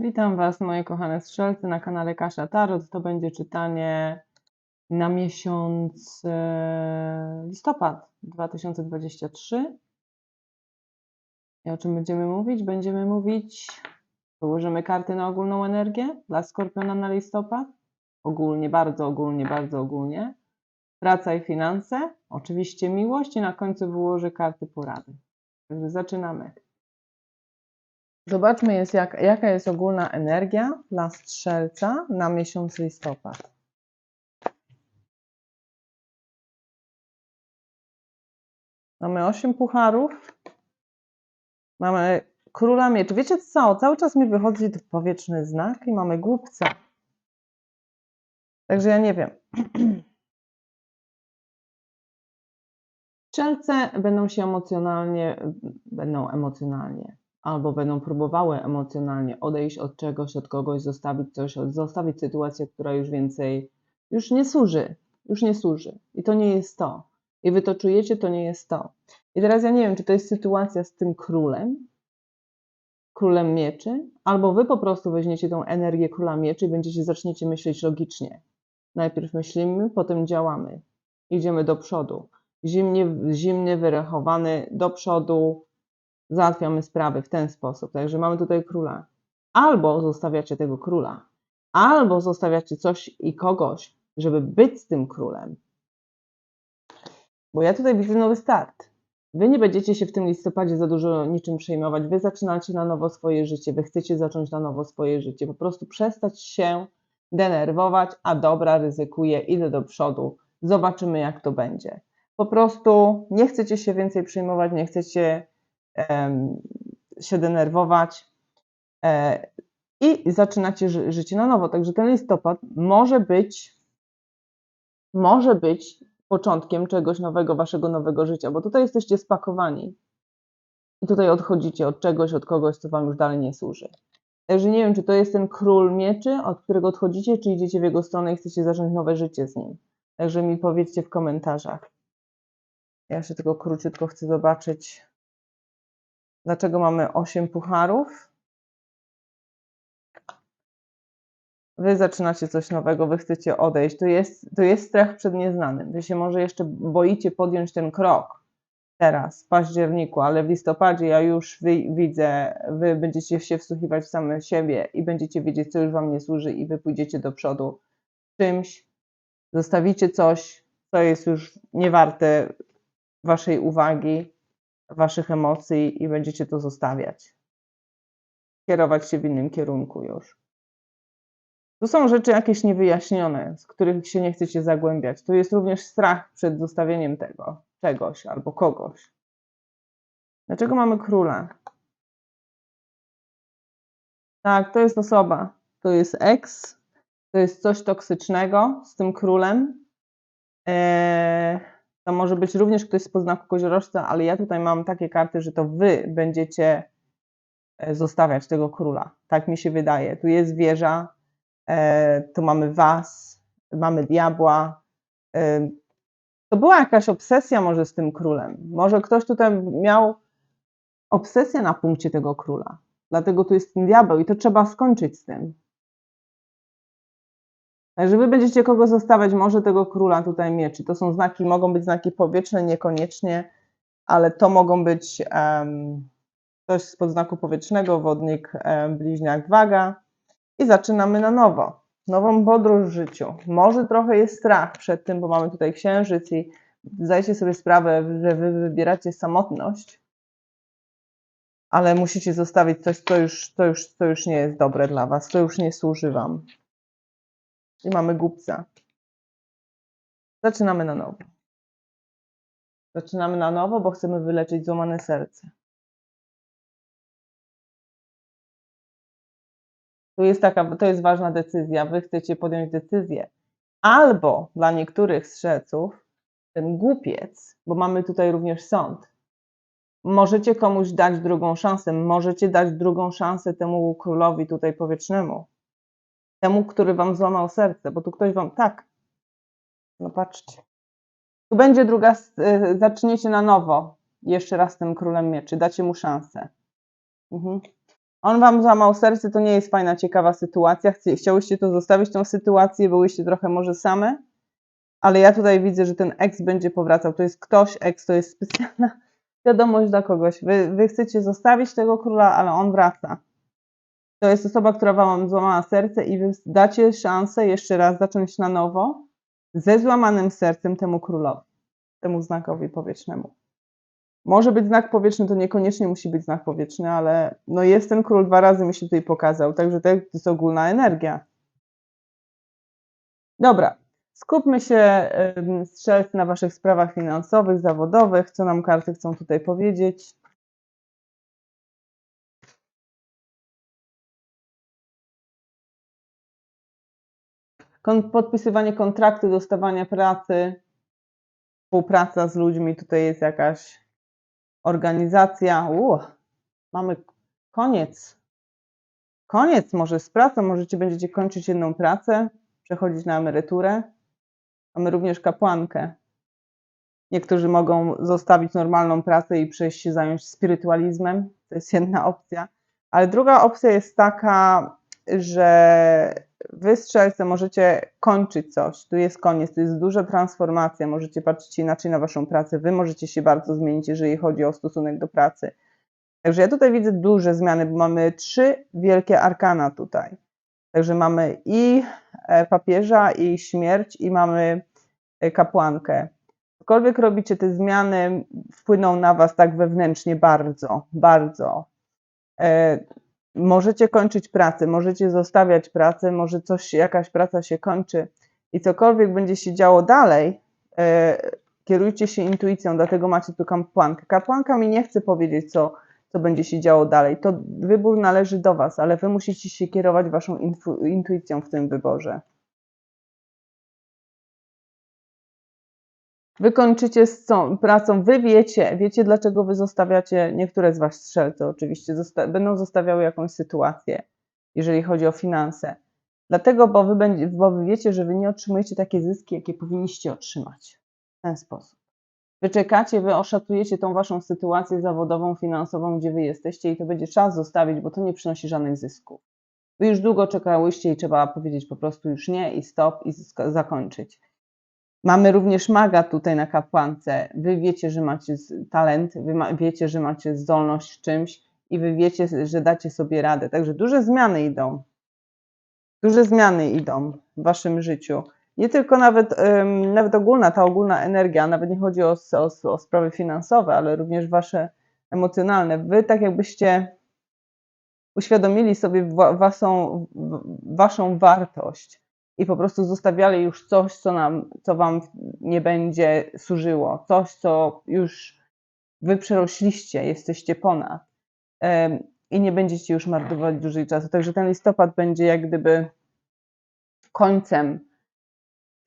Witam Was, moje kochane strzelcy, na kanale Kasia Tarot. To będzie czytanie na miesiąc e, listopad 2023. I o czym będziemy mówić? Będziemy mówić, położymy karty na ogólną energię dla Skorpiona na listopad. Ogólnie, bardzo ogólnie, bardzo ogólnie. Praca i finanse, oczywiście miłość i na końcu wyłożę karty porady. Także zaczynamy. Zobaczmy, jest jak, jaka jest ogólna energia dla strzelca na miesiąc listopad. Mamy 8 pucharów. Mamy króla mieczy. Wiecie co? Cały czas mi wychodzi powietrzny znak i mamy głupca. Także ja nie wiem. Strzelce będą się emocjonalnie, będą emocjonalnie albo będą próbowały emocjonalnie odejść od czegoś, od kogoś, zostawić coś, zostawić sytuację, która już więcej, już nie służy, już nie służy. I to nie jest to. I wy to czujecie, to nie jest to. I teraz ja nie wiem, czy to jest sytuacja z tym królem, królem mieczy, albo wy po prostu weźmiecie tą energię króla mieczy i będziecie, zaczniecie myśleć logicznie. Najpierw myślimy, potem działamy. Idziemy do przodu. Zimnie, zimny, wyrachowany do przodu, załatwiamy sprawy w ten sposób. Także mamy tutaj króla. Albo zostawiacie tego króla, albo zostawiacie coś i kogoś, żeby być z tym królem. Bo ja tutaj widzę nowy start. Wy nie będziecie się w tym listopadzie za dużo niczym przejmować. Wy zaczynacie na nowo swoje życie. Wy chcecie zacząć na nowo swoje życie. Po prostu przestać się denerwować, a dobra, ryzykuję, idę do przodu. Zobaczymy, jak to będzie. Po prostu nie chcecie się więcej przejmować, nie chcecie się denerwować e, i zaczynacie życie na nowo. Także ten listopad może być, może być początkiem czegoś nowego, waszego nowego życia, bo tutaj jesteście spakowani i tutaj odchodzicie od czegoś, od kogoś, co wam już dalej nie służy. Także nie wiem, czy to jest ten król mieczy, od którego odchodzicie, czy idziecie w jego stronę i chcecie zacząć nowe życie z nim. Także mi powiedzcie w komentarzach. Ja jeszcze tylko króciutko chcę zobaczyć, Dlaczego mamy 8 pucharów? Wy zaczynacie coś nowego, wy chcecie odejść. To jest, to jest strach przed nieznanym. Wy się może jeszcze boicie podjąć ten krok teraz, w październiku, ale w listopadzie ja już wy, widzę, wy będziecie się wsłuchiwać w same siebie i będziecie wiedzieć, co już wam nie służy i wy pójdziecie do przodu czymś, zostawicie coś, co jest już niewarte waszej uwagi waszych emocji i będziecie to zostawiać. Kierować się w innym kierunku już. To są rzeczy jakieś niewyjaśnione, z których się nie chcecie zagłębiać. To jest również strach przed zostawieniem tego, czegoś albo kogoś. Dlaczego mamy króla? Tak, to jest osoba. To jest ex. To jest coś toksycznego z tym królem. Eee, może być również ktoś z poznaku koziorożca, ale ja tutaj mam takie karty, że to wy będziecie e, zostawiać tego króla. Tak mi się wydaje. Tu jest wieża, e, tu mamy was, mamy diabła. E, to była jakaś obsesja może z tym królem. Może ktoś tutaj miał obsesję na punkcie tego króla. Dlatego tu jest ten diabeł i to trzeba skończyć z tym. Także wy będziecie kogo zostawiać, może tego króla tutaj mieczy. To są znaki, mogą być znaki powietrzne, niekoniecznie, ale to mogą być um, coś z podznaku powietrznego, wodnik, um, bliźniak, waga. I zaczynamy na nowo. Nową podróż w życiu. Może trochę jest strach przed tym, bo mamy tutaj księżyc i zdajcie sobie sprawę, że wy wybieracie samotność, ale musicie zostawić coś, co już, co już, co już nie jest dobre dla was, co już nie służy wam. I mamy głupca. Zaczynamy na nowo. Zaczynamy na nowo, bo chcemy wyleczyć złamane serce. To jest taka, to jest ważna decyzja. Wy chcecie podjąć decyzję. Albo dla niektórych strzelców ten głupiec, bo mamy tutaj również sąd. Możecie komuś dać drugą szansę, możecie dać drugą szansę temu królowi tutaj powietrznemu temu, który wam złamał serce, bo tu ktoś wam tak. No patrzcie. Tu będzie druga, y, zaczniecie na nowo. Jeszcze raz tym królem mieczy, dacie mu szansę. Mhm. On wam złamał serce, to nie jest fajna, ciekawa sytuacja. Chci- Chciałyście to zostawić, tą sytuację, byłyście trochę może same, ale ja tutaj widzę, że ten ex będzie powracał. To jest ktoś, ex to jest specjalna wiadomość dla kogoś. Wy, wy chcecie zostawić tego króla, ale on wraca. To jest osoba, która wam złamała serce i wy dacie szansę jeszcze raz zacząć na nowo ze złamanym sercem temu królowi, temu znakowi powietrznemu. Może być znak powietrzny, to niekoniecznie musi być znak powietrzny, ale no jest ten król dwa razy mi się tutaj pokazał, także to jest ogólna energia. Dobra, skupmy się strzelcy na waszych sprawach finansowych, zawodowych, co nam karty chcą tutaj powiedzieć. Podpisywanie kontraktu, dostawanie pracy, współpraca z ludźmi, tutaj jest jakaś organizacja. U, mamy koniec. Koniec może z pracą, możecie będziecie kończyć jedną pracę, przechodzić na emeryturę. Mamy również kapłankę. Niektórzy mogą zostawić normalną pracę i przejść się zająć spirytualizmem. To jest jedna opcja. Ale druga opcja jest taka, że wy strzelce możecie kończyć coś. Tu jest koniec, to jest duża transformacja. Możecie patrzeć inaczej na waszą pracę. Wy możecie się bardzo zmienić, jeżeli chodzi o stosunek do pracy. Także ja tutaj widzę duże zmiany, bo mamy trzy wielkie arkana tutaj. Także mamy i e, papieża, i śmierć, i mamy e, kapłankę. Cokolwiek robicie, te zmiany wpłyną na was tak wewnętrznie bardzo, bardzo. Możecie kończyć pracę, możecie zostawiać pracę, może coś, jakaś praca się kończy i cokolwiek będzie się działo dalej, e, kierujcie się intuicją, dlatego macie tu kapłankę. Kapłanka mi nie chce powiedzieć, co, co będzie się działo dalej. To wybór należy do was, ale wy musicie się kierować waszą infu, intuicją w tym wyborze. Wy kończycie z tą pracą, wy wiecie, wiecie dlaczego wy zostawiacie, niektóre z was strzelce oczywiście, zosta będą zostawiały jakąś sytuację, jeżeli chodzi o finanse. Dlatego, bo wy, bo wy wiecie, że wy nie otrzymujecie takie zyski, jakie powinniście otrzymać. W ten sposób. Wy czekacie, wy oszacujecie tą waszą sytuację zawodową, finansową, gdzie wy jesteście i to będzie czas zostawić, bo to nie przynosi żadnych zysków. Wy już długo czekałyście i trzeba powiedzieć po prostu już nie i stop i zakończyć. Mamy również maga tutaj na kapłance. Wy wiecie, że macie talent, wy ma, wiecie, że macie zdolność w czymś i wy wiecie, że dacie sobie radę. Także duże zmiany idą. Duże zmiany idą w waszym życiu. Nie tylko nawet, nawet ogólna, ta ogólna energia, nawet nie chodzi o, o, o sprawy finansowe, ale również wasze emocjonalne. Wy tak jakbyście uświadomili sobie waszą wartość i po prostu zostawiali już coś, co, nam, co wam nie będzie służyło, coś, co już wy przerośliście, jesteście ponad i nie będziecie już marnować dłużej czasu. Także ten listopad będzie jak gdyby końcem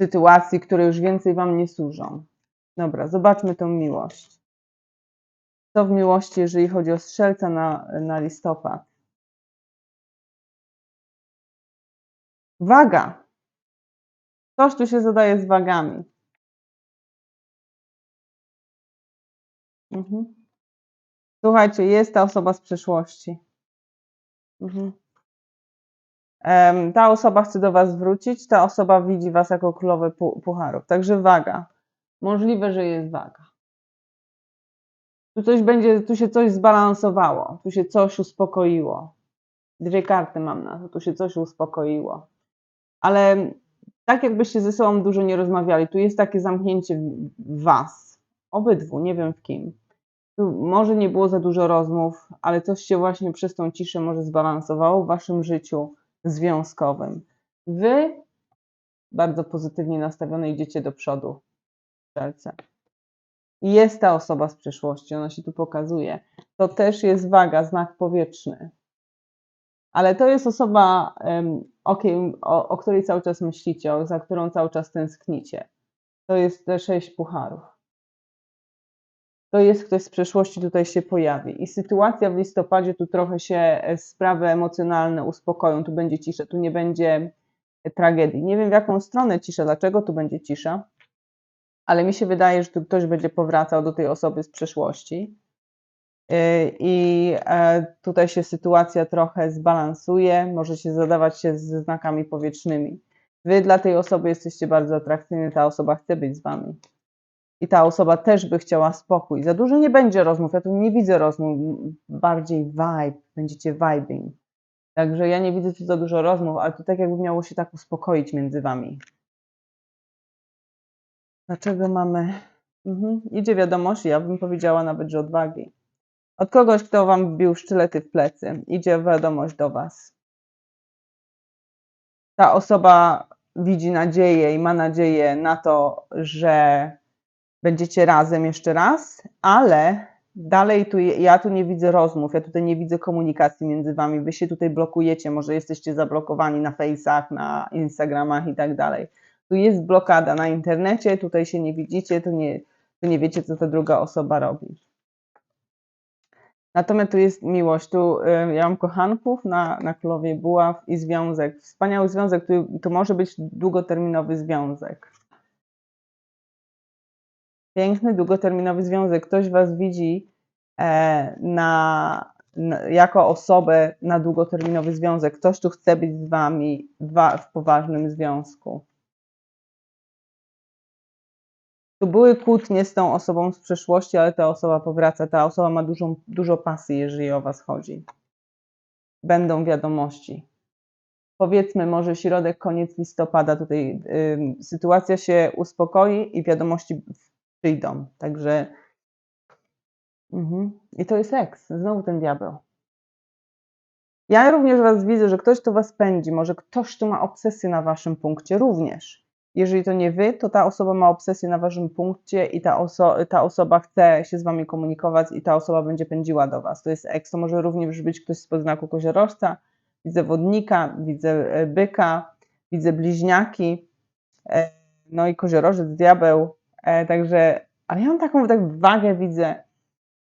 sytuacji, które już więcej wam nie służą. Dobra, zobaczmy tą miłość. Co w miłości, jeżeli chodzi o strzelca na, na listopad? Waga. Coś tu się zadaje z wagami. Mhm. Słuchajcie, jest ta osoba z przeszłości. Mhm. Ta osoba chce do Was wrócić, ta osoba widzi Was jako królowe pu- pucharów. Także waga. Możliwe, że jest waga. Tu coś będzie, tu się coś zbalansowało, tu się coś uspokoiło. Dwie karty mam na to, tu się coś uspokoiło. Ale tak jakbyście ze sobą dużo nie rozmawiali, tu jest takie zamknięcie w- w Was, obydwu, nie wiem w kim. Tu może nie było za dużo rozmów, ale coś się właśnie przez tą ciszę może zbalansowało w Waszym życiu związkowym. Wy bardzo pozytywnie nastawione idziecie do przodu. I Jest ta osoba z przeszłości, ona się tu pokazuje. To też jest waga, znak powietrzny. Ale to jest osoba, o, kim, o, o której cały czas myślicie, o, za którą cały czas tęsknicie. To jest te sześć pucharów. To jest ktoś z przeszłości, tutaj się pojawi. I sytuacja w listopadzie, tu trochę się e, sprawy emocjonalne uspokoją, tu będzie cisza, tu nie będzie e, tragedii. Nie wiem w jaką stronę cisza, dlaczego tu będzie cisza, ale mi się wydaje, że tu ktoś będzie powracał do tej osoby z przeszłości. Y, I e, tutaj się sytuacja trochę zbalansuje, możecie zadawać się ze znakami powietrznymi. Wy dla tej osoby jesteście bardzo atrakcyjni, ta osoba chce być z wami. I ta osoba też by chciała spokój. Za dużo nie będzie rozmów, ja tu nie widzę rozmów, bardziej vibe, będziecie vibing. Także ja nie widzę tu za dużo rozmów, ale to tak jakby miało się tak uspokoić między wami. Dlaczego mamy. Mhm. Idzie wiadomość, ja bym powiedziała nawet, że odwagi. Od kogoś, kto wam wbił sztylety w plecy, idzie wiadomość do was. Ta osoba widzi nadzieję i ma nadzieję na to, że będziecie razem jeszcze raz, ale dalej tu, ja tu nie widzę rozmów, ja tutaj nie widzę komunikacji między wami, wy się tutaj blokujecie, może jesteście zablokowani na Face'ach, na Instagramach i tak dalej. Tu jest blokada na internecie, tutaj się nie widzicie, tu nie, tu nie wiecie, co ta druga osoba robi. Natomiast tu jest miłość. Tu y, ja mam kochanków na, na królowie buław i związek. Wspaniały związek, tu, to może być długoterminowy związek. Piękny, długoterminowy związek. Ktoś was widzi e, na, na, jako osobę na długoterminowy związek. Ktoś tu chce być z wami w poważnym związku. Tu były kłótnie z tą osobą z przeszłości, ale ta osoba powraca. Ta osoba ma dużo pasji, jeżeli o Was chodzi. Będą wiadomości. Powiedzmy, może środek, koniec listopada. Tutaj y, sytuacja się uspokoi i wiadomości przyjdą. Także. Mhm. I to jest seks. Znowu ten diabeł. Ja również Was widzę, że ktoś to Was pędzi. Może ktoś tu ma obsesję na Waszym punkcie również. Jeżeli to nie wy, to ta osoba ma obsesję na waszym punkcie i ta, oso ta osoba chce się z wami komunikować i ta osoba będzie pędziła do was. To jest eks, to może również być ktoś z podznaku koziorożca, widzę wodnika, widzę e, byka, widzę bliźniaki, e, no i koziorożec, diabeł, e, także, ale ja mam taką tak wagę widzę,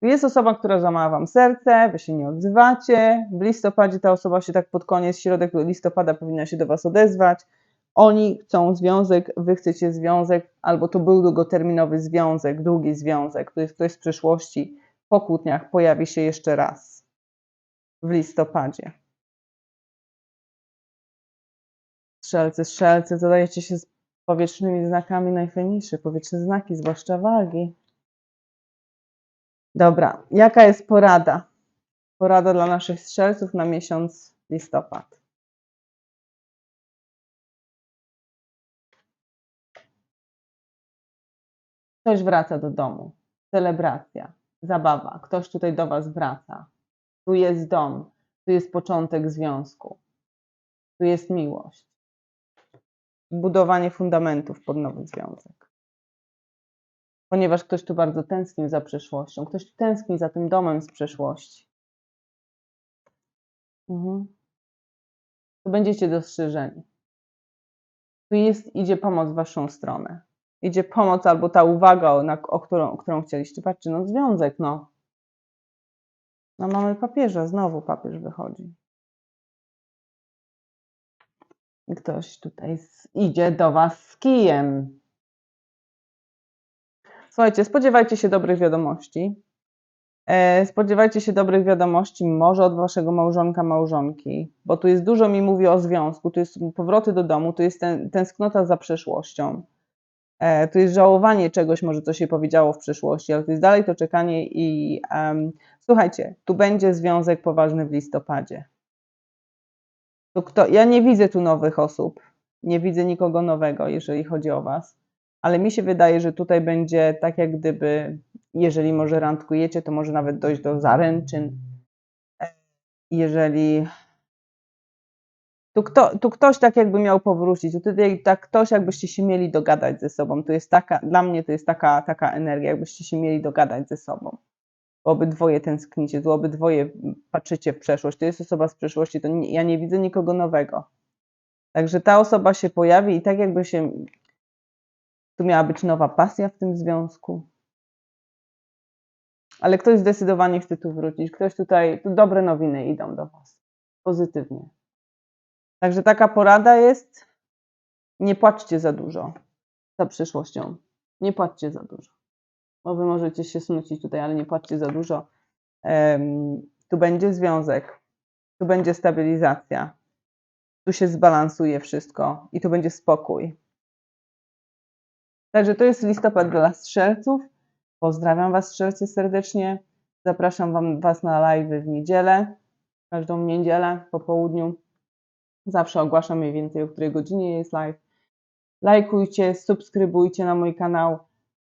jest osoba, która złamała wam serce, wy się nie odzywacie, w listopadzie ta osoba się tak pod koniec, środek listopada powinna się do was odezwać, oni chcą związek, wy chcecie związek, albo to był długoterminowy związek, długi związek, to jest ktoś z przyszłości, po kłótniach pojawi się jeszcze raz w listopadzie. Strzelcy, strzelcy, zadajecie się z powietrznymi znakami najfajniejsze, powietrzne znaki, zwłaszcza wagi. Dobra, jaka jest porada? Porada dla naszych strzelców na miesiąc listopad. Ktoś wraca do domu. Celebracja, zabawa. Ktoś tutaj do Was wraca. Tu jest dom. Tu jest początek związku. Tu jest miłość. Budowanie fundamentów pod nowy związek. Ponieważ ktoś tu bardzo tęsknił za przeszłością. Ktoś tu tęskni za tym domem z przeszłości. Mhm. Tu będziecie dostrzeżeni. Tu jest, idzie pomoc w Waszą stronę idzie pomoc albo ta uwaga, na, o którą, którą chcieliście patrzeć, no związek, no. No mamy papieża, znowu papież wychodzi. Ktoś tutaj idzie do was z kijem. Słuchajcie, spodziewajcie się dobrych wiadomości. E, spodziewajcie się dobrych wiadomości, może od waszego małżonka, małżonki, bo tu jest dużo mi mówi o związku, tu jest powroty do domu, tu jest ten, tęsknota za przeszłością. E, to jest żałowanie czegoś, może co się powiedziało w przeszłości, ale to jest dalej to czekanie i um, słuchajcie, tu będzie związek poważny w listopadzie. Tu kto, ja nie widzę tu nowych osób, nie widzę nikogo nowego, jeżeli chodzi o Was, ale mi się wydaje, że tutaj będzie tak jak gdyby, jeżeli może randkujecie, to może nawet dojść do zaręczyn. E, jeżeli tu, kto, tu ktoś tak jakby miał powrócić, tu tutaj tak ktoś jakbyście się mieli dogadać ze sobą. To jest taka, dla mnie to jest taka, taka energia, jakbyście się mieli dogadać ze sobą. Obydwoje tęsknicie, tu obydwoje patrzycie w przeszłość. To jest osoba z przeszłości, to nie, ja nie widzę nikogo nowego. Także ta osoba się pojawi i tak jakby się. Tu miała być nowa pasja w tym związku. Ale ktoś zdecydowanie chce tu wrócić. Ktoś tutaj, tu dobre nowiny idą do Was. Pozytywnie. Także taka porada jest: nie płaczcie za dużo za przyszłością. Nie płaczcie za dużo. Bo wy możecie się snucić tutaj, ale nie płaczcie za dużo. em, tu będzie związek, tu będzie stabilizacja, tu się zbalansuje wszystko i tu będzie spokój. Także to jest listopad dla strzelców. Pozdrawiam Was strzelcy serdecznie. Zapraszam wam, Was na live w niedzielę, każdą niedzielę po południu. Zawsze ogłaszam mniej więcej o której godzinie jest live. Lajkujcie, subskrybujcie na mój kanał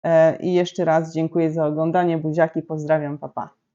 e, i jeszcze raz dziękuję za oglądanie. Buziaki, pozdrawiam, papa. Pa.